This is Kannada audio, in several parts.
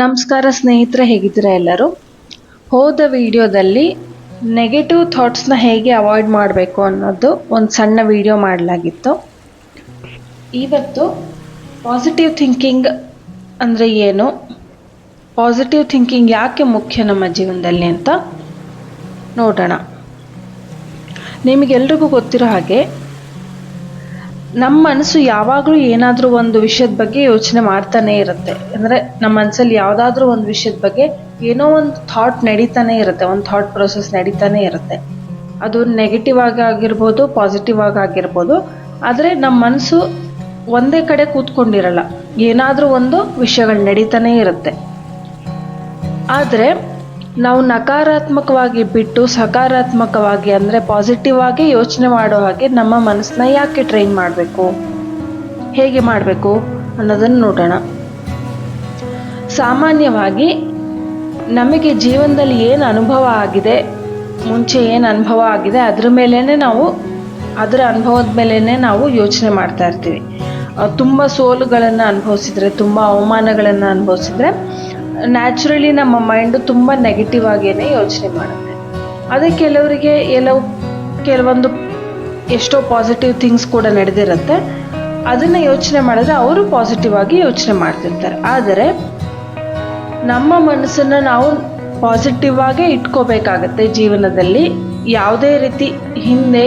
ನಮಸ್ಕಾರ ಸ್ನೇಹಿತರೆ, ಹೇಗಿದ್ದೀರಾ ಎಲ್ಲರೂ? ಹೋದ ವಿಡಿಯೋದಲ್ಲಿ ನೆಗೆಟಿವ್ ಥಾಟ್ಸ್ನ ಹೇಗೆ ಅವಾಯ್ಡ್ ಮಾಡಬೇಕು ಅನ್ನೋದು ಒಂದು ಸಣ್ಣ ವಿಡಿಯೋ ಮಾಡಲಾಗಿತ್ತು. ಇವತ್ತು ಪಾಸಿಟಿವ್ ಥಿಂಕಿಂಗ್ ಅಂದರೆ ಏನು? ಪಾಸಿಟಿವ್ ಥಿಂಕಿಂಗ್ ಯಾಕೆ ಮುಖ್ಯ ನಮ್ಮ ಜೀವನದಲ್ಲಿ ಅಂತ ನೋಡೋಣ. ನಿಮಗೆಲ್ರಿಗೂ ಗೊತ್ತಿರೋ ಹಾಗೆ ನಮ್ಮ ಮನಸ್ಸು ಯಾವಾಗಲೂ ಏನಾದರೂ ಒಂದು ವಿಷಯದ ಬಗ್ಗೆ ಯೋಚನೆ ಮಾಡ್ತಾನೆ ಇರುತ್ತೆ. ಅಂದರೆ ನಮ್ಮ ಮನಸ್ಸಲ್ಲಿ ಯಾವುದಾದ್ರೂ ಒಂದು ವಿಷಯದ ಬಗ್ಗೆ ಏನೋ ಒಂದು ಥಾಟ್ ನಡೀತಾನೆ ಇರುತ್ತೆ, ಒಂದು ಥಾಟ್ ಪ್ರೊಸೆಸ್ ನಡೀತಾನೆ ಇರುತ್ತೆ. ಅದು ನೆಗೆಟಿವ್ ಆಗಿ ಆಗಿರ್ಬೋದು ಪಾಸಿಟಿವ್ ಆಗಿ ಆಗಿರ್ಬೋದು, ಆದರೆ ನಮ್ಮ ಮನಸ್ಸು ಒಂದೇ ಕಡೆ ಕೂತ್ಕೊಂಡಿರಲ್ಲ. ಏನಾದರೂ ಒಂದು ವಿಷಯಗಳು ನಡೀತಾನೆ ಇರುತ್ತೆ. ಆದರೆ ನಾವು ನಕಾರಾತ್ಮಕವಾಗಿ ಬಿಟ್ಟು ಸಕಾರಾತ್ಮಕವಾಗಿ ಅಂದರೆ ಪಾಸಿಟಿವ್ ಆಗಿ ಯೋಚನೆ ಮಾಡೋ ಹಾಗೆ ನಮ್ಮ ಮನಸ್ಸನ್ನ ಯಾಕೆ ಟ್ರೈನ್ ಮಾಡಬೇಕು? ಹೇಗೆ ಮಾಡಬೇಕು ಅನ್ನೋದನ್ನು ನೋಡೋಣ. ಸಾಮಾನ್ಯವಾಗಿ ನಮಗೆ ಜೀವನದಲ್ಲಿ ಏನು ಅನುಭವ ಆಗಿದೆ, ಮುಂಚೆ ಏನು ಅನುಭವ ಆಗಿದೆ, ಅದ್ರ ಮೇಲೇ ನಾವು, ಅದರ ಅನುಭವದ ಮೇಲೇ ನಾವು ಯೋಚನೆ ಮಾಡ್ತಾ ಇರ್ತೀವಿ. ತುಂಬ ಸೋಲುಗಳನ್ನು ಅನುಭವಿಸಿದ್ರೆ, ತುಂಬ ಅವಮಾನಗಳನ್ನು ಅನುಭವಿಸಿದ್ರೆ ನ್ಯಾಚುರಲಿ ನಮ್ಮ ಮೈಂಡು ತುಂಬ ನೆಗೆಟಿವ್ ಆಗೇನೆ ಯೋಚನೆ ಮಾಡುತ್ತೆ. ಅದೇ ಕೆಲವರಿಗೆ ಎಲ್ಲವು ಕೆಲವೊಂದು ಎಷ್ಟೋ ಪಾಸಿಟಿವ್ ಥಿಂಗ್ಸ್ ಕೂಡ ನಡೆದಿರುತ್ತೆ. ಅದನ್ನು ಯೋಚನೆ ಮಾಡಿದ್ರೆ ಅವರು ಪಾಸಿಟಿವ್ ಆಗಿ ಯೋಚನೆ ಮಾಡ್ತಿರ್ತಾರೆ. ಆದರೆ ನಮ್ಮ ಮನಸ್ಸನ್ನು ನಾವು ಪಾಸಿಟಿವ್ ಆಗೇ ಇಟ್ಕೋಬೇಕಾಗತ್ತೆ ಜೀವನದಲ್ಲಿ. ಯಾವುದೇ ರೀತಿ ಹಿಂದೆ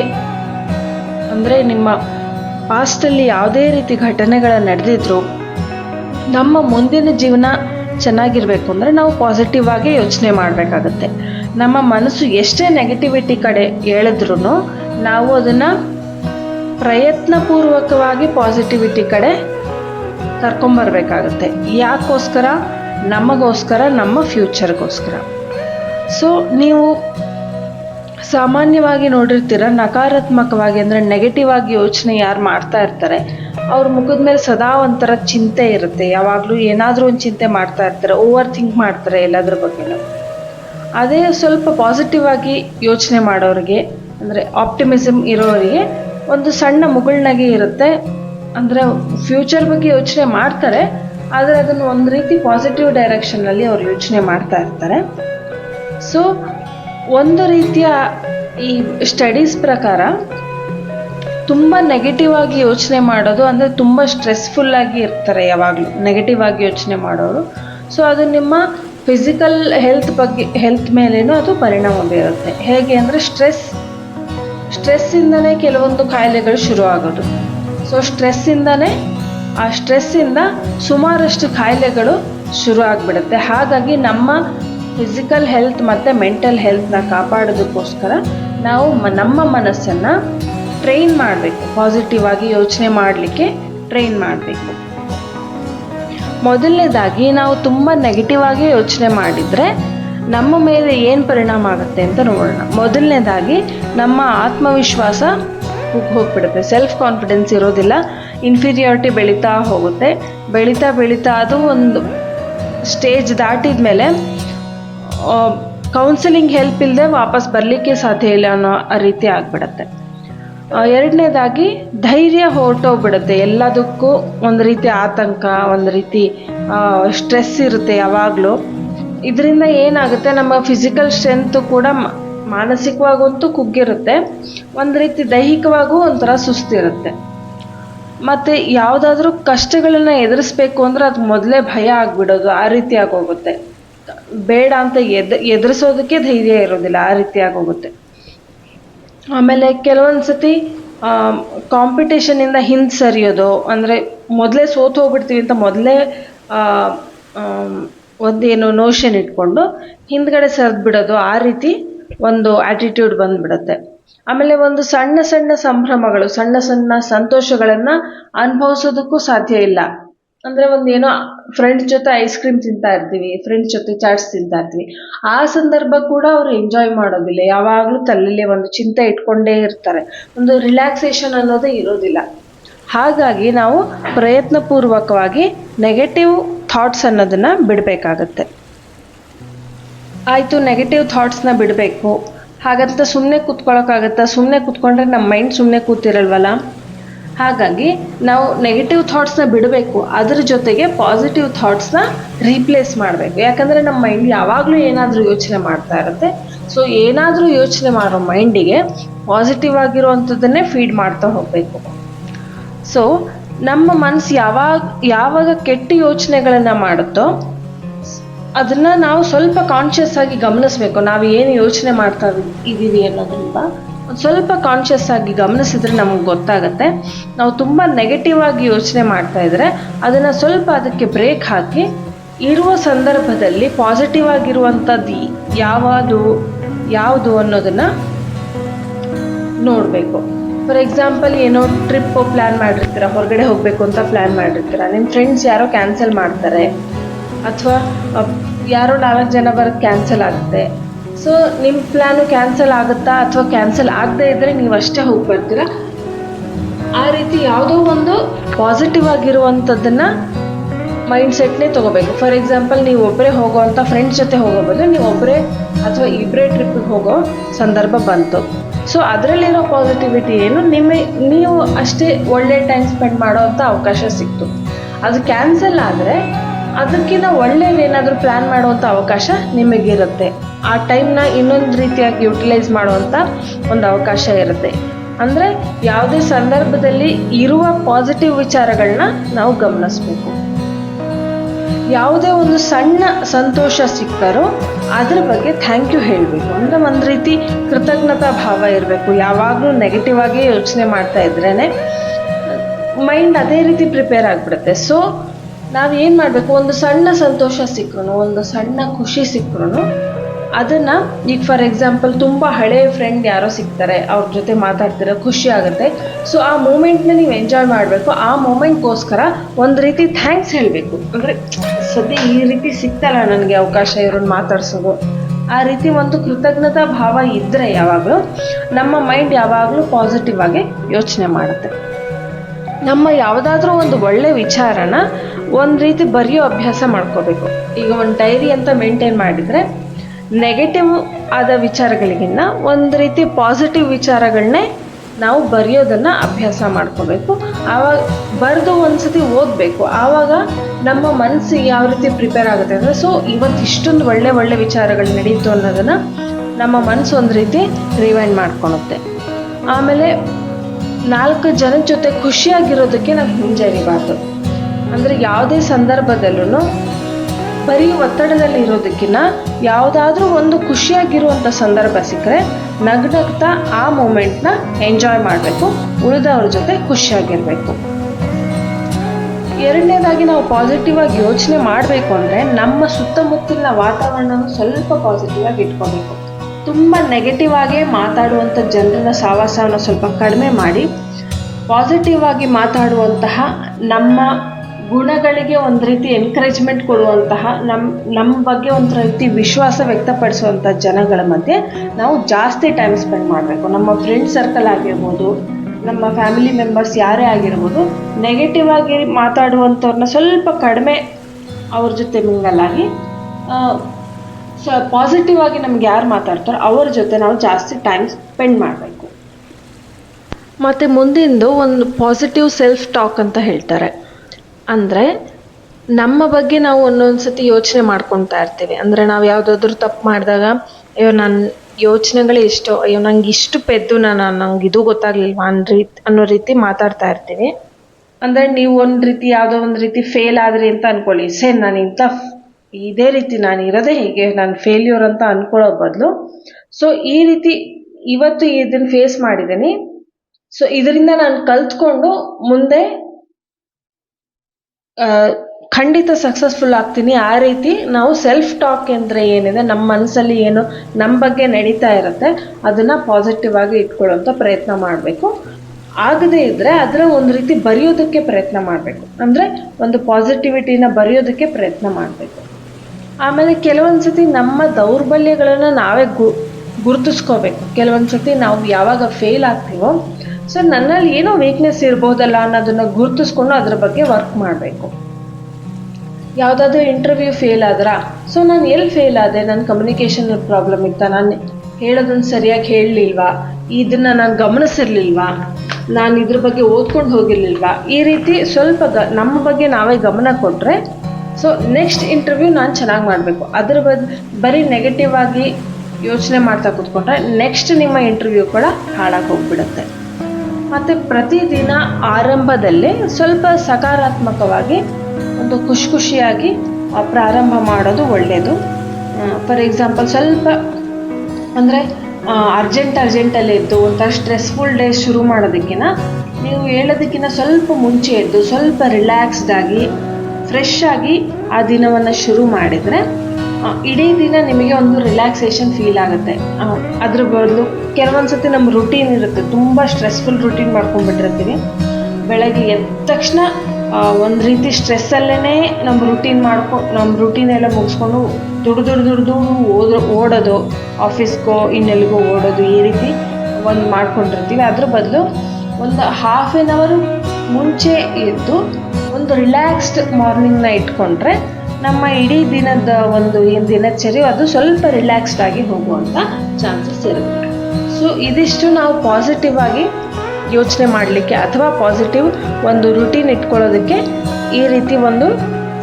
ಅಂದರೆ ನಿಮ್ಮ ಪಾಸ್ಟಲ್ಲಿ ಯಾವುದೇ ರೀತಿ ಘಟನೆಗಳು ನಡೆದಿದ್ರು, ನಮ್ಮ ಮುಂದಿನ ಜೀವನ ಚೆನ್ನಾಗಿರಬೇಕು ಅಂದರೆ ನಾವು ಪಾಸಿಟಿವ್ ಆಗಿ ಯೋಚನೆ ಮಾಡಬೇಕಾಗತ್ತೆ. ನಮ್ಮ ಮನಸ್ಸು ಎಷ್ಟೇ ನೆಗೆಟಿವಿಟಿ ಕಡೆ ಹೇಳಿದ್ರು ನಾವು ಅದನ್ನು ಪ್ರಯತ್ನಪೂರ್ವಕವಾಗಿ ಪಾಸಿಟಿವಿಟಿ ಕಡೆ ಕರ್ಕೊಂಬರ್ಬೇಕಾಗತ್ತೆ. ಯಾಕೋಸ್ಕರ? ನಮಗೋಸ್ಕರ, ನಮ್ಮ ಫ್ಯೂಚರ್ಗೋಸ್ಕರ ಸೊ ನೀವು ಸಾಮಾನ್ಯವಾಗಿ ನೋಡಿರ್ತೀರ, ನಕಾರಾತ್ಮಕವಾಗಿ ಅಂದರೆ ನೆಗೆಟಿವ್ ಆಗಿ ಯೋಚನೆ ಯಾರು ಮಾಡ್ತಾ ಇರ್ತಾರೆ ಅವ್ರ ಮುಖದ ಮೇಲೆ ಸದಾ ಒಂಥರ ಚಿಂತೆ ಇರುತ್ತೆ. ಯಾವಾಗಲೂ ಏನಾದರೂ ಒಂದು ಚಿಂತೆ ಮಾಡ್ತಾ ಇರ್ತಾರೆ ಓವರ್ ಥಿಂಕ್ ಮಾಡ್ತಾರೆ ಎಲ್ಲದ್ರ ಬಗ್ಗೆನೂ. ಅದೇ ಸ್ವಲ್ಪ ಪಾಸಿಟಿವ್ ಆಗಿ ಯೋಚನೆ ಮಾಡೋರಿಗೆ, ಅಂದರೆ ಆಪ್ಟಿಮಿಸಮ್ ಇರೋರಿಗೆ ಒಂದು ಸಣ್ಣ ಮುಗುಳ್ನಗೆ ಇರುತ್ತೆ. ಅಂದರೆ ಫ್ಯೂಚರ್ ಬಗ್ಗೆ ಯೋಚನೆ ಮಾಡ್ತಾರೆ, ಆದರೆ ಅದನ್ನು ಒಂದು ರೀತಿ ಪಾಸಿಟಿವ್ ಡೈರೆಕ್ಷನ್ನಲ್ಲಿ ಅವ್ರು ಯೋಚನೆ ಮಾಡ್ತಾ ಇರ್ತಾರೆ. ಸೊ ಒಂದು ರೀತಿಯ ಈ ಸ್ಟಡೀಸ್ ಪ್ರಕಾರ ತುಂಬ ನೆಗೆಟಿವ್ ಆಗಿ ಯೋಚನೆ ಮಾಡೋದು ಅಂದರೆ ತುಂಬ ಸ್ಟ್ರೆಸ್ಫುಲ್ ಆಗಿ ಇರ್ತಾರೆ ಯಾವಾಗಲೂ. ನೆಗೆಟಿವ್ ಆಗಿ ಯೋಚನೆ ಮಾಡೋರು. ಸೊ ಅದು ನಿಮ್ಮ ಫಿಸಿಕಲ್ ಹೆಲ್ತ್ ಬಗ್ಗೆ ಹೆಲ್ತ್ ಮೇಲೇನೂ ಅದು ಪರಿಣಾಮ ಬೀರುತ್ತೆ. ಹೇಗೆ ಅಂದರೆ ಸ್ಟ್ರೆಸ್ ಸ್ಟ್ರೆಸ್ಸಿಂದನೇ ಕೆಲವೊಂದು ಕಾಯಿಲೆಗಳು ಶುರು ಆಗೋದು. ಸೊ ಸ್ಟ್ರೆಸ್ಸಿಂದನೇ ಆ ಸ್ಟ್ರೆಸ್ಸಿಂದ ಸುಮಾರಷ್ಟು ಕಾಯಿಲೆಗಳು ಶುರು ಆಗಿಬಿಡುತ್ತೆ. ಹಾಗಾಗಿ ನಮ್ಮ ಫಿಸಿಕಲ್ ಹೆಲ್ತ್ ಮತ್ತು ಮೆಂಟಲ್ ಹೆಲ್ತ್ನ ಕಾಪಾಡೋದಕ್ಕೋಸ್ಕರ ನಾವು ನಮ್ಮ ಮನಸ್ಸನ್ನು ಟ್ರೈನ್ ಮಾಡಬೇಕು. ಪಾಸಿಟಿವ್ ಆಗಿ ಯೋಚನೆ ಮಾಡಲಿಕ್ಕೆ ಟ್ರೈನ್ ಮಾಡಬೇಕು. ಮೊದಲನೇದಾಗಿ ನಾವು ತುಂಬ ನೆಗೆಟಿವ್ ಆಗಿ ಯೋಚನೆ ಮಾಡಿದರೆ ನಮ್ಮ ಮೇಲೆ ಏನು ಪರಿಣಾಮ ಆಗುತ್ತೆ ಅಂತ ನೋಡೋಣ. ಮೊದಲನೇದಾಗಿ ನಮ್ಮ ಆತ್ಮವಿಶ್ವಾಸ ಹೋಗ್ಬಿಡುತ್ತೆ. ಸೆಲ್ಫ್ ಕಾನ್ಫಿಡೆನ್ಸ್ ಇರೋದಿಲ್ಲ. ಇನ್ಫೀರಿಯಾರಿಟಿ ಬೆಳೀತಾ ಹೋಗುತ್ತೆ. ಬೆಳೀತಾ ಬೆಳೀತಾ ಅದು ಒಂದು ಸ್ಟೇಜ್ ದಾಟಿದ ಮೇಲೆ ಕೌನ್ಸಿಲಿಂಗ್ ಹೆಲ್ಪ್ ಇಲ್ಲದೆ ವಾಪಸ್ ಬರಲಿಕ್ಕೆ ಸಾಧ್ಯ ಇಲ್ಲ ಅನ್ನೋ ರೀತಿ ಆಗಿಬಿಡತ್ತೆ. ಎರಡನೇದಾಗಿ ಧೈರ್ಯ ಹೊರಟೋಗ್ಬಿಡುತ್ತೆ. ಎಲ್ಲದಕ್ಕೂ ಒಂದು ರೀತಿ ಆತಂಕ, ಒಂದು ರೀತಿ ಸ್ಟ್ರೆಸ್ ಇರುತ್ತೆ ಯಾವಾಗಲೂ. ಇದರಿಂದ ಏನಾಗುತ್ತೆ, ನಮ್ಮ ಫಿಸಿಕಲ್ ಸ್ಟ್ರೆಂತು ಕೂಡ ಮಾನಸಿಕವಾಗಂತೂ ಕುಗ್ಗಿರುತ್ತೆ. ಒಂದು ರೀತಿ ದೈಹಿಕವಾಗೂ ಒಂಥರ ಸುಸ್ತಿರುತ್ತೆ. ಮತ್ತು ಯಾವುದಾದ್ರೂ ಕಷ್ಟಗಳನ್ನು ಎದುರಿಸ್ಬೇಕು ಅಂದರೆ ಅದು ಮೊದಲೇ ಭಯ ಆಗಿಬಿಡೋದು, ಆ ರೀತಿ ಆಗೋಗುತ್ತೆ. ಬೇಡ ಅಂತ ಎದ್, ಎದುರಿಸೋದಕ್ಕೆ ಧೈರ್ಯ ಇರೋದಿಲ್ಲ, ಆ ರೀತಿ ಆಗೋಗುತ್ತೆ. ಆಮೇಲೆ ಕೆಲವೊಂದು ಸತಿ ಕಾಂಪಿಟೇಷನಿಂದ ಹಿಂದೆ ಸರಿಯೋದು. ಅಂದರೆ ಮೊದಲೇ ಸೋತು ಹೋಗ್ಬಿಡ್ತೀವಿ ಅಂತ ಮೊದಲೇ ಒಂದೇನು ನೋಷನ್ ಇಟ್ಕೊಂಡು ಹಿಂದ್ಗಡೆ ಸರಿದು ಬಿಡೋದು. ಆ ರೀತಿ ಒಂದು ಆ್ಯಟಿಟ್ಯೂಡ್ ಬಂದುಬಿಡುತ್ತೆ. ಆಮೇಲೆ ಒಂದು ಸಣ್ಣ ಸಣ್ಣ ಸಂಭ್ರಮಗಳು, ಸಣ್ಣ ಸಣ್ಣ ಸಂತೋಷಗಳನ್ನು ಅನುಭವಿಸೋದಕ್ಕೂ ಸಾಧ್ಯ ಇಲ್ಲ. ಅಂದರೆ ಒಂದು ಏನೋ ಫ್ರೆಂಡ್ಸ್ ಜೊತೆ ಐಸ್ ಕ್ರೀಮ್ ತಿಂತಾ ಇರ್ತೀವಿ ಫ್ರೆಂಡ್ಸ್ ಜೊತೆ ಚಾಟ್ಸ್ ತಿಂತಾ ಇರ್ತೀವಿ. ಆ ಸಂದರ್ಭ ಕೂಡ ಅವರು ಎಂಜಾಯ್ ಮಾಡೋದಿಲ್ಲ. ಯಾವಾಗಲೂ ತಲೆಯಲ್ಲೇ ಒಂದು ಚಿಂತೆ ಇಟ್ಕೊಂಡೇ ಇರ್ತಾರೆ. ಒಂದು ರಿಲ್ಯಾಕ್ಸೇಷನ್ ಅನ್ನೋದೇ ಇರೋದಿಲ್ಲ. ಹಾಗಾಗಿ ನಾವು ಪ್ರಯತ್ನಪೂರ್ವಕವಾಗಿ ನೆಗೆಟಿವ್ ಥಾಟ್ಸ್ ಅನ್ನೋದನ್ನು ಬಿಡಬೇಕಾಗತ್ತೆ. ಆಯಿತು ನೆಗೆಟಿವ್ ಥಾಟ್ಸ್ನ ಬಿಡಬೇಕು. ಹಾಗಂತ ಸುಮ್ಮನೆ ಕೂತ್ಕೊಳ್ಳೋಕ್ಕಾಗತ್ತಾ ಸುಮ್ಮನೆ ಕೂತ್ಕೊಂಡ್ರೆ ನಮ್ಮ ಮೈಂಡ್ ಸುಮ್ಮನೆ ಕೂತಿರಲ್ವಲ್ಲ? ಹಾಗಾಗಿ ನಾವು ನೆಗೆಟಿವ್ ಥಾಟ್ಸ್ನ ಬಿಡಬೇಕು. ಅದರ ಜೊತೆಗೆ ಪಾಸಿಟಿವ್ ಥಾಟ್ಸ್ನ ರೀಪ್ಲೇಸ್ ಮಾಡಬೇಕು. ಯಾಕಂದರೆ ನಮ್ಮ ಮೈಂಡ್ ಯಾವಾಗಲೂ ಏನಾದರೂ ಯೋಚನೆ ಮಾಡ್ತಾ ಇರುತ್ತೆ. ಸೊ ಏನಾದರೂ ಯೋಚನೆ ಮಾಡೋ ಮೈಂಡಿಗೆ ಪಾಸಿಟಿವ್ ಆಗಿರುವಂಥದ್ದನ್ನೇ ಫೀಡ್ ಮಾಡ್ತಾ ಹೋಗಬೇಕು. ಸೊ ನಮ್ಮ ಮನಸ್ಸು ಯಾವಾಗ ಯಾವಾಗ ಕೆಟ್ಟ ಯೋಚನೆಗಳನ್ನು ಮಾಡುತ್ತೋ, ಅದನ್ನ ನಾವು ಸ್ವಲ್ಪ ಕಾನ್ಷಿಯಸ್ ಆಗಿ ಗಮನಿಸ್ಬೇಕು. ನಾವು ಏನು ಯೋಚನೆ ಮಾಡ್ತಾ ಇದ್ದೀವಿ ಅನ್ನೋದ್ರಿಂದ ಸ್ವಲ್ಪ ಕಾನ್ಷಿಯಸ್ ಆಗಿ ಗಮನಿಸಿದ್ರೆ ನಮ್ಗೆ ಗೊತ್ತಾಗುತ್ತೆ. ನಾವು ತುಂಬ ನೆಗೆಟಿವ್ ಆಗಿ ಯೋಚನೆ ಮಾಡ್ತಾ ಇದ್ರೆ ಅದನ್ನು ಸ್ವಲ್ಪ ಅದಕ್ಕೆ ಬ್ರೇಕ್ ಹಾಕಿ ಇರುವ ಸಂದರ್ಭದಲ್ಲಿ ಪಾಸಿಟಿವ್ ಆಗಿರುವಂಥದ್ದು ಯಾವುದು ಯಾವುದು ಅನ್ನೋದನ್ನು ನೋಡಬೇಕು. ಫಾರ್ ಎಕ್ಸಾಂಪಲ್ ಏನೋ ಟ್ರಿಪ್ ಪ್ಲ್ಯಾನ್ ಮಾಡಿರ್ತೀರ, ಹೊರಗಡೆ ಹೋಗಬೇಕು ಅಂತ ಪ್ಲ್ಯಾನ್ ಮಾಡಿರ್ತೀರ ನಿಮ್ಮ ಫ್ರೆಂಡ್ಸ್ ಯಾರೋ ಕ್ಯಾನ್ಸಲ್ ಮಾಡ್ತಾರೆ, ಅಥವಾ ಯಾರೋ ನಾಲ್ಕು ಜನ ಬರೋದು ಕ್ಯಾನ್ಸಲ್ ಆಗುತ್ತೆ ಸೊ ನಿಮ್ಮ ಪ್ಲ್ಯಾನು ಕ್ಯಾನ್ಸಲ್ ಆಗುತ್ತಾ ಅಥವಾ ಕ್ಯಾನ್ಸಲ್ ಆಗದೇ ಇದ್ದರೆ ನೀವು ಅಷ್ಟೇ ಹೋಗಿ ಬರ್ತೀರಾ ಆ ರೀತಿ ಯಾವುದೋ ಒಂದು ಪಾಸಿಟಿವ್ ಆಗಿರುವಂಥದ್ದನ್ನು ಮೈಂಡ್ ಸೆಟ್ನೇ ತೊಗೋಬೇಕು. ಫಾರ್ ಎಕ್ಸಾಂಪಲ್ ನೀವು ಒಬ್ಬರೇ ಹೋಗೋವಂಥ ಫ್ರೆಂಡ್ಸ್ ಜೊತೆ ಹೋಗೋ ಬದಲು ನೀವು ಒಬ್ಬರೇ ಅಥವಾ ಇಬ್ಬರೇ ಟ್ರಿಪ್ಗೆ ಹೋಗೋ ಸಂದರ್ಭ ಬಂತು. ಸೊ ಅದರಲ್ಲಿರೋ ಪಾಸಿಟಿವಿಟಿ ಏನು? ನಿಮ್ಮ ನೀವು ಅಷ್ಟೇ ಒಳ್ಳೆ ಟೈಮ್ ಸ್ಪೆಂಡ್ ಮಾಡೋವಂಥ ಅವಕಾಶ ಸಿಕ್ತು. ಅದು ಕ್ಯಾನ್ಸಲ್ ಆದರೆ ಅದಕ್ಕಿಂತ ಒಳ್ಳೇದೇನಾದರೂ ಪ್ಲ್ಯಾನ್ ಮಾಡುವಂಥ ಅವಕಾಶ ನಿಮಗಿರುತ್ತೆ. ಆ ಟೈಮ್ನ ಇನ್ನೊಂದು ರೀತಿಯಾಗಿ ಯುಟಿಲೈಸ್ ಮಾಡುವಂಥ ಒಂದು ಅವಕಾಶ ಇರುತ್ತೆ. ಅಂದರೆ ಯಾವುದೇ ಸಂದರ್ಭದಲ್ಲಿ ಇರುವ ಪಾಸಿಟಿವ್ ವಿಚಾರಗಳನ್ನ ನಾವು ಗಮನಿಸ್ಬೇಕು. ಯಾವುದೇ ಒಂದು ಸಣ್ಣ ಸಂತೋಷ ಸಿಕ್ಕರೂ ಅದ್ರ ಬಗ್ಗೆ ಥ್ಯಾಂಕ್ ಯು ಹೇಳಬೇಕು. ಅಂದರೆ ಒಂದು ರೀತಿ ಕೃತಜ್ಞತಾ ಭಾವ ಇರಬೇಕು. ಯಾವಾಗಲೂ ನೆಗೆಟಿವ್ ಆಗಿ ಯೋಚನೆ ಮಾಡ್ತಾ ಇದ್ರೇ ಮೈಂಡ್ ಅದೇ ರೀತಿ ಪ್ರಿಪೇರ್ ಆಗಿಬಿಡುತ್ತೆ. ಸೊ ನಾವು ಏನು ಮಾಡಬೇಕು? ಒಂದು ಸಣ್ಣ ಸಂತೋಷ ಸಿಕ್ಕರು ಒಂದು ಸಣ್ಣ ಖುಷಿ ಸಿಕ್ಕರು ಅದನ್ನು ಈಗ ಫಾರ್ ಎಕ್ಸಾಂಪಲ್ ತುಂಬ ಹಳೆಯ ಫ್ರೆಂಡ್ ಯಾರೋ ಸಿಗ್ತಾರೆ, ಅವ್ರ ಜೊತೆ ಮಾತಾಡ್ತಿರೋ ಖುಷಿ ಆಗುತ್ತೆ. ಸೊ ಆ ಮೂಮೆಂಟ್ನ ನೀವು ಎಂಜಾಯ್ ಮಾಡಬೇಕು. ಆ ಮೂಮೆಂಟ್ಗೋಸ್ಕರ ಒಂದು ರೀತಿ ಥ್ಯಾಂಕ್ಸ್ ಹೇಳಬೇಕು. ಅಂದರೆ ಸದ್ಯ ಈ ರೀತಿ ಸಿಗ್ತಲ್ಲ ನನಗೆ ಅವಕಾಶ ಇವ್ರನ್ನ ಮಾತಾಡ್ಸೋದು. ಆ ರೀತಿ ಒಂದು ಕೃತಜ್ಞತಾ ಭಾವ ಇದ್ದರೆ ಯಾವಾಗಲೂ ನಮ್ಮ ಮೈಂಡ್ ಯಾವಾಗಲೂ ಪಾಸಿಟಿವ್ ಆಗಿ ಯೋಚನೆ ಮಾಡುತ್ತೆ. ನಮ್ಮ ಯಾವುದಾದ್ರೂ ಒಂದು ಒಳ್ಳೆ ವಿಚಾರನ ಒಂದು ರೀತಿ ಬರೆಯೋ ಅಭ್ಯಾಸ ಮಾಡ್ಕೋಬೇಕು. ಈಗ ಒಂದು ಡೈರಿ ಅಂತ ಮೇಂಟೈನ್ ಮಾಡಿದರೆ ನೆಗೆಟಿವ್ ಆದ ವಿಚಾರಗಳಿಗಿನ್ನ ಒಂದು ರೀತಿ ಪಾಸಿಟಿವ್ ವಿಚಾರಗಳನ್ನೇ ನಾವು ಬರೆಯೋದನ್ನು ಅಭ್ಯಾಸ ಮಾಡ್ಕೋಬೇಕು. ಆವಾಗ ಬರೆದು ಒಂದ್ಸತಿ ಓದಬೇಕು. ಆವಾಗ ನಮ್ಮ ಮನಸ್ಸು ಯಾವ ರೀತಿ ಪ್ರಿಪೇರ್ ಆಗುತ್ತೆ ಅಂದರೆ ಸೊ ಇವತ್ತು ಇಷ್ಟೊಂದು ಒಳ್ಳೆ ಒಳ್ಳೆ ವಿಚಾರಗಳು ನಡೀತು ಅನ್ನೋದನ್ನು ನಮ್ಮ ಮನಸ್ಸು ಒಂದು ರೀತಿ ರಿವೈಂಡ್ ಮಾಡ್ಕೊಳುತ್ತೆ. ಆಮೇಲೆ ನಾಲ್ಕು ಜನ ಜೊತೆ ಖುಷಿಯಾಗಿರೋದಕ್ಕೆ ನಾವು ಹಿಂಜರಿಬಾರ್ದು. ಅಂದರೆ ಯಾವುದೇ ಸಂದರ್ಭದಲ್ಲೂ ಬರೀ ಒತ್ತಡದಲ್ಲಿ ಇರೋದಕ್ಕಿಂತ ಯಾವುದಾದ್ರೂ ಒಂದು ಖುಷಿಯಾಗಿರುವಂಥ ಸಂದರ್ಭ ಸಿಕ್ಕರೆ ನಗ್ನಗ್ತಾ ಆ ಮೂಮೆಂಟ್ನ ಎಂಜಾಯ್ ಮಾಡಬೇಕು, ಉಳಿದವ್ರ ಜೊತೆ ಖುಷಿಯಾಗಿರಬೇಕು. ಎರಡನೇದಾಗಿ ನಾವು ಪಾಸಿಟಿವ್ ಆಗಿ ಯೋಚನೆ ಮಾಡಬೇಕು ಅಂದರೆ ನಮ್ಮ ಸುತ್ತಮುತ್ತಲಿನ ವಾತಾವರಣನ ಸ್ವಲ್ಪ ಪಾಸಿಟಿವ್ ಆಗಿ ಇಟ್ಕೋಬೇಕು. ತುಂಬ ನೆಗೆಟಿವ್ ಆಗೇ ಮಾತಾಡುವಂಥ ಜನರನ್ನ ಸಾವಾಸವನ್ನು ಸ್ವಲ್ಪ ಕಡಿಮೆ ಮಾಡಿ ಪಾಸಿಟಿವ್ ಆಗಿ ಮಾತಾಡುವಂತಹ ನಮ್ಮ ಗುಣಗಳಿಗೆ ಒಂದು ರೀತಿ ಎನ್ಕರೇಜ್ಮೆಂಟ್ ಕೊಡುವಂತಹ ನಮ್ಮ ನಮ್ಮ ಬಗ್ಗೆ ಒಂದು ರೀತಿ ವಿಶ್ವಾಸ ವ್ಯಕ್ತಪಡಿಸುವಂಥ ಜನಗಳ ಮಧ್ಯೆ ನಾವು ಜಾಸ್ತಿ ಟೈಮ್ ಸ್ಪೆಂಡ್ ಮಾಡಬೇಕು. ನಮ್ಮ ಫ್ರೆಂಡ್ ಸರ್ಕಲ್ ಆಗಿರ್ಬೋದು, ನಮ್ಮ ಫ್ಯಾಮಿಲಿ ಮೆಂಬರ್ಸ್ ಯಾರೇ ಆಗಿರ್ಬೋದು ನೆಗೆಟಿವ್ ಆಗಿ ಮಾತಾಡುವಂಥವ್ರನ್ನ ಸ್ವಲ್ಪ ಕಡಿಮೆ ಅವ್ರ ಜೊತೆ ಮಿಂಗಲಾಗಿ ಸೊ ಪಾಸಿಟಿವ್ ಆಗಿ ನಮ್ಗೆ ಯಾರು ಮಾತಾಡ್ತಾರೋ ಅವ್ರ ಜೊತೆ ನಾವು ಜಾಸ್ತಿ ಟೈಮ್ ಸ್ಪೆಂಡ್ ಮಾಡಬೇಕು. ಮತ್ತು ಮುಂದಿಂದು ಒಂದು ಪಾಸಿಟಿವ್ ಸೆಲ್ಫ್ ಟಾಕ್ ಅಂತ ಹೇಳ್ತಾರೆ. ಅಂದರೆ ನಮ್ಮ ಬಗ್ಗೆ ನಾವು ಒಂದೊಂದು ಯೋಚನೆ ಮಾಡ್ಕೊತಾ ಇರ್ತೀವಿ. ಅಂದರೆ ನಾವು ಯಾವುದಾದ್ರೂ ತಪ್ಪು ಮಾಡಿದಾಗ, ಅಯ್ಯೋ ನನ್ನ ಯೋಚನೆಗಳೇ ಇಷ್ಟು ಅಯ್ಯೋ ನಂಗೆ ಇಷ್ಟು ಪೆದ್ದು ನಾನು ನಂಗೆ ಇದು ಗೊತ್ತಾಗ್ಲಿಲ್ವಾ ಅನ್ನೋ ರೀತಿ ಅನ್ನೋ ರೀತಿ ಮಾತಾಡ್ತಾ ಇರ್ತೀವಿ. ಅಂದರೆ ನೀವು ಒಂದು ರೀತಿ ಯಾವುದೋ ಒಂದು ರೀತಿ ಫೇಲ್ ಆದ್ರಿ ಅಂತ ಅಂದ್ಕೊಳ್ಳಿ ಸೇ, ನಾನು ಇಂಥ ಇದೇ ರೀತಿ ನಾನು ಇರೋದೇ ಹೀಗೆ, ನಾನು ಫೇಲ್ಯೂರ್ ಅಂತ ಅಂದ್ಕೊಳ್ಳೋ ಬದಲು. ಸೊ ಈ ರೀತಿ ಇವತ್ತು ಇದನ್ನು ಫೇಸ್ ಮಾಡಿದ್ದೀನಿ. ಸೊ ಇದರಿಂದ ನಾನು ಕಲ್ತ್ಕೊಂಡು ಮುಂದೆ ಖಂಡಿತ ಸಕ್ಸಸ್ಫುಲ್ ಆಗ್ತೀನಿ. ಆ ರೀತಿ ನಾವು ಸೆಲ್ಫ್ ಟಾಕ್ ಅಂದರೆ ಏನಿದೆ ನಮ್ಮ ಮನಸ್ಸಲ್ಲಿ ಏನು ನಮ್ಮ ಬಗ್ಗೆ ನಡೀತಾ ಇರುತ್ತೆ, ಅದನ್ನು ಪಾಸಿಟಿವ್ ಆಗಿ ಇಟ್ಕೊಳ್ಳೋಂಥ ಪ್ರಯತ್ನ ಮಾಡಬೇಕು. ಆಗದೇ ಇದ್ದರೆ ಅದರ ಒಂದು ರೀತಿ ಬರೆಯೋದಕ್ಕೆ ಪ್ರಯತ್ನ ಮಾಡಬೇಕು. ಅಂದರೆ ಒಂದು ಪಾಸಿಟಿವಿಟಿನ ಬರೆಯೋದಕ್ಕೆ ಪ್ರಯತ್ನ ಮಾಡಬೇಕು. ಆಮೇಲೆ ಕೆಲವೊಂದು ಸತಿ ನಮ್ಮ ದೌರ್ಬಲ್ಯಗಳನ್ನು ನಾವೇ ಗು, ಗುರುತಿಸ್ಕೋಬೇಕು. ಕೆಲವೊಂದು ಸತಿ ನಾವು ಯಾವಾಗ ಫೇಲ್ ಆಗ್ತೀವೋ ಸೊ ನನ್ನಲ್ಲಿ ಏನೋ ವೀಕ್ನೆಸ್ ಇರ್ಬೋದಲ್ಲ ಅನ್ನೋದನ್ನ ಗುರುತಿಸ್ಕೊಂಡು ಅದ್ರ ಬಗ್ಗೆ ವರ್ಕ್ ಮಾಡಬೇಕು. ಯಾವುದಾದ್ರೂ ಇಂಟರ್ವ್ಯೂ ಫೇಲ್ ಆದ್ರಾ? ಸೊ ನಾನು ಎಲ್ಲಿ ಫೇಲ್ ಆದೆ? ನನ್ನ ಕಮ್ಯುನಿಕೇಷನ್ ಪ್ರಾಬ್ಲಮ್ ಇತ್ತಾ? ನಾನು ಹೇಳೋದನ್ನು ಸರಿಯಾಗಿ ಹೇಳಲಿಲ್ವಾ? ಇದನ್ನ ನಾನು ಗಮನಿಸಿರ್ಲಿಲ್ವಾ? ನಾನು ಇದ್ರ ಬಗ್ಗೆ ಓದ್ಕೊಂಡು ಹೋಗಿರ್ಲಿಲ್ವಾ? ಈ ರೀತಿ ಸ್ವಲ್ಪ ಗ, ನಮ್ಮ ಬಗ್ಗೆ ನಾವೇ ಗಮನ ಕೊಟ್ಟರೆ ಸೊ ನೆಕ್ಸ್ಟ್ ಇಂಟರ್ವ್ಯೂ ನಾನು ಚೆನ್ನಾಗಿ ಮಾಡಬೇಕು. ಅದ್ರ ಬದ್, ಬರೀ ನೆಗೆಟಿವ್ ಆಗಿ ಯೋಚನೆ ಮಾಡ್ತಾ ಕೂತ್ಕೊಂಡ್ರೆ ನೆಕ್ಸ್ಟ್ ನಿಮ್ಮ ಇಂಟರ್ವ್ಯೂ ಕೂಡ ಹಾಳಾಗಿ ಹೋಗ್ಬಿಡುತ್ತೆ. ಮತ್ತು ಪ್ರತಿದಿನ ಆರಂಭದಲ್ಲಿ ಸ್ವಲ್ಪ ಸಕಾರಾತ್ಮಕವಾಗಿ ಒಂದು ಖುಷಿ ಖುಷಿಯಾಗಿ ಪ್ರಾರಂಭ ಮಾಡೋದು ಒಳ್ಳೆಯದು ಫಾರ್ ಎಕ್ಸಾಂಪಲ್ ಸ್ವಲ್ಪ ಅಂದರೆ ಅರ್ಜೆಂಟ್ ಅರ್ಜೆಂಟಲ್ಲಿ ಎದ್ದು ಒಂಥರ ಸ್ಟ್ರೆಸ್ಫುಲ್ ಡೇ ಶುರು ಮಾಡೋದಕ್ಕಿಂತ ನೀವು ಹೇಳೋದಕ್ಕಿಂತ ಸ್ವಲ್ಪ ಮುಂಚೆ ಎದ್ದು, ಸ್ವಲ್ಪ ರಿಲ್ಯಾಕ್ಸ್ಡ್ ಆಗಿ ಫ್ರೆಶ್ ಆಗಿ ಆ ದಿನವನ್ನು ಶುರು ಮಾಡಿದರೆ ಇಡೀ ದಿನ ನಿಮಗೆ ಒಂದು ರಿಲ್ಯಾಕ್ಸೇಷನ್ ಫೀಲ್ ಆಗುತ್ತೆ. ಅದ್ರ ಬದಲು ಕೆಲವೊಂದು ಸತಿ ನಮ್ಮ ರುಟೀನ್ ಇರುತ್ತೆ. ತುಂಬ ಸ್ಟ್ರೆಸ್ಫುಲ್ ರುಟೀನ್ ಮಾಡ್ಕೊಂಡ್ಬಿಟ್ಟಿರ್ತೀವಿ ಬೆಳಗ್ಗೆ ಎದ್ದ ತಕ್ಷಣ ಒಂದು ರೀತಿ ಸ್ಟ್ರೆಸ್ಸಲ್ಲೇ ನಮ್ಮ ರುಟೀನ್ ಮಾಡ್ಕೊ ನಮ್ಮ ರುಟೀನ್ ಎಲ್ಲ ಮುಗಿಸ್ಕೊಂಡು ದುಡ್ಡು ದುಡ್ಡು ದುಡ್ದು ಓದೋ, ಓಡೋದು. ಆಫೀಸ್ಗೋ ಇನ್ನೆಲ್ಲಿಗೋ ಓಡೋದು ಈ ರೀತಿ ಒಂದು ಮಾಡ್ಕೊಂಡಿರ್ತೀವಿ. ಅದ್ರ ಬದಲು ಒಂದು ಹಾಫ್ ಆನ್ ಅವರು ಮುಂಚೆ ಎದ್ದು ಒಂದು ರಿಲ್ಯಾಕ್ಸ್ಡ್ ಮಾರ್ನಿಂಗ್ನ ಇಟ್ಕೊಂಡ್ರೆ ನಮ್ಮ ಇಡೀ ದಿನದ ಒಂದು ಏನು ದಿನಚರಿ, ಅದು ಸ್ವಲ್ಪ ರಿಲ್ಯಾಕ್ಸ್ಡ್ ಆಗಿ ಹೋಗುವಂಥ ಚಾನ್ಸಸ್ ಇರುತ್ತೆ. ಸೊ ಇದಿಷ್ಟು ನಾವು ಪಾಸಿಟಿವ್ ಆಗಿ ಯೋಚನೆ ಮಾಡಲಿಕ್ಕೆ ಅಥವಾ ಪಾಸಿಟಿವ್ ಒಂದು ರುಟೀನ್ ಇಟ್ಕೊಳ್ಳೋದಕ್ಕೆ ಈ ರೀತಿ ಒಂದು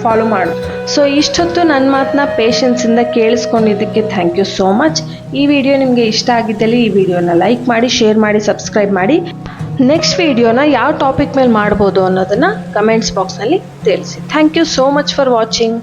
ಫಾಲೋ ಮಾಡು. ಸೊ ಇಷ್ಟೊತ್ತು ನನ್ನ ಮಾತನ್ನ ಪೇಷನ್ಸಿಂದ ಕೇಳಿಸ್ಕೊಂಡಿದ್ದಕ್ಕೆ ಥ್ಯಾಂಕ್ ಯು ಸೋ ಮಚ್ ಈ ವಿಡಿಯೋ ನಿಮಗೆ ಇಷ್ಟ ಆಗಿದ್ದಲ್ಲಿ ಈ ವಿಡಿಯೋನ ಲೈಕ್ ಮಾಡಿ ಶೇರ್ ಮಾಡಿ ಸಬ್ಸ್ಕ್ರೈಬ್ ಮಾಡಿ. ನೆಕ್ಸ್ಟ್ ವಿಡಿಯೋನ ಯಾವ ಟಾಪಿಕ್ ಮೇಲೆ ಮಾಡ್ಬೋದು ಅನ್ನೋದನ್ನು ಕಮೆಂಟ್ಸ್ ಬಾಕ್ಸ್ನಲ್ಲಿ ತಿಳಿಸಿ. Thank you so much for watching